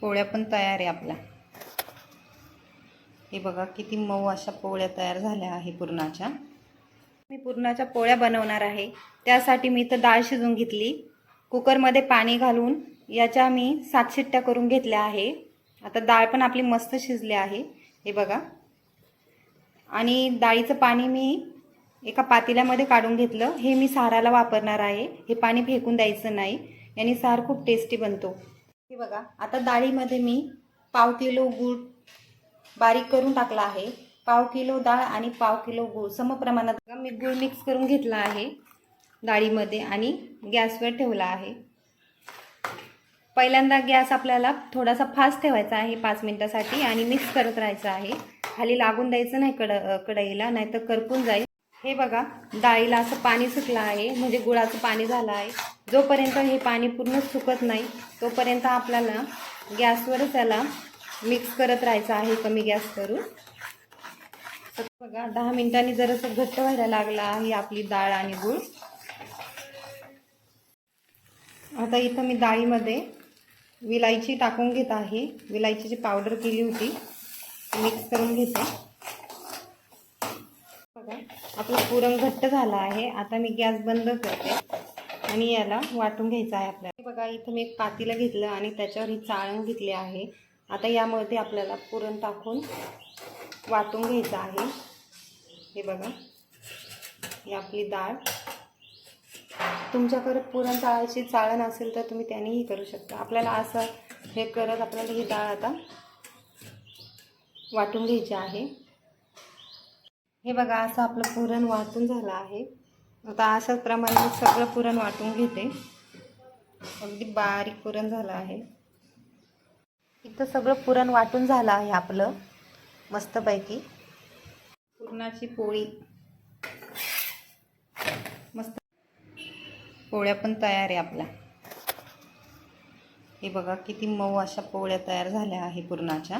पोळ्या पण तयार आहे आपल्या. हे बघा किती मऊ अशा पोळ्या तयार झाल्या आहे पुरणाच्या. मी पुरणाच्या पोळ्या बनवणार आहे. त्यासाठी मी इथं डाळ शिजून घेतली. कुकरमध्ये पाणी घालून याच्या मी सात शिट्ट्या करून घेतल्या आहे. आता डाळ पण आपली मस्त शिजली आहे. हे बघा. आणि डाळीचं पाणी मी एका पातेल्यामध्ये काढून घेतलं. हे मी साराला वापरणार आहे. हे पाणी फेकून द्यायचं नाही. याने सार खूप टेस्टी बनतो. हे बघा आता डाळीमध्ये मी पाव किलो गूळ बारीक करून टाकला आहे. पाव किलो डाळ आणि पाव किलो गूळ समप्रमाणात मी गूळ मिक्स करून घेतला आहे डाळीमध्ये आणि गॅसवर ठेवला आहे. पहिल्यांदा गॅस आपल्याला थोडासा फास्ट ठेवायचा आहे पाच मिनटासाठी आणि मिक्स करत राहायचं आहे. खाली लागून द्यायचं नाही कड कढईला नाहीतर करपून जाईल. हे बघा डाळीला असं पाणी सुटलं आहे म्हणजे गुळाचं पाणी झालं आहे. जोपर्यंत हे पाणी पूर्ण सुकत नाही तोपर्यंत आपल्याला गॅसवरच त्याला मिक्स करत राहायचं आहे कमी गॅस करून. तर बघा दहा मिनिटांनी जरासं घट्ट व्हायला लागला आहे आपली डाळ आणि गूळ. आता इथं मी डाळीमध्ये विलायची टाकून घेत आहे. विलायचीची पावडर केली होती. मिक्स करून घेते. बघा. आपलं पुरण घट्ट झालं आहे. आता मी गॅस बंद करते. आणि याला वाटून घ्यायचं आहे आपल्याला. हे बघा इथं मी एक पातीला घेतलं आणि त्याच्यावर ही चाळण घेतली आहे. आता यामध्ये आपल्याला पुरण टाकून वाटून घ्यायचं आहे. हे बघा. ही आपली डाळ. तुमच्याकडे पुरण चाळायची चाळण असेल तर तुम्ही त्यानेही करू शकता. आपल्याला असं हे करत आपल्याला ही डाळ आता वाटून घ्यायची आहे. हे बघा असं आपलं पुरण वाटून झालं आहे. आता अशाच प्रमाणे मी सगळं पुरण वाटून घेते. अगदी बारीक पुरण झालं आहे. इथं सगळं पुरण वाटून झालं आहे आपलं मस्तपैकी. पुरणाची पोळी. मस्त. पोळ्या पण तयार आहे आपल्या. हे बघा किती मऊ अशा पोळ्या तयार झाल्या आहे पुरणाच्या.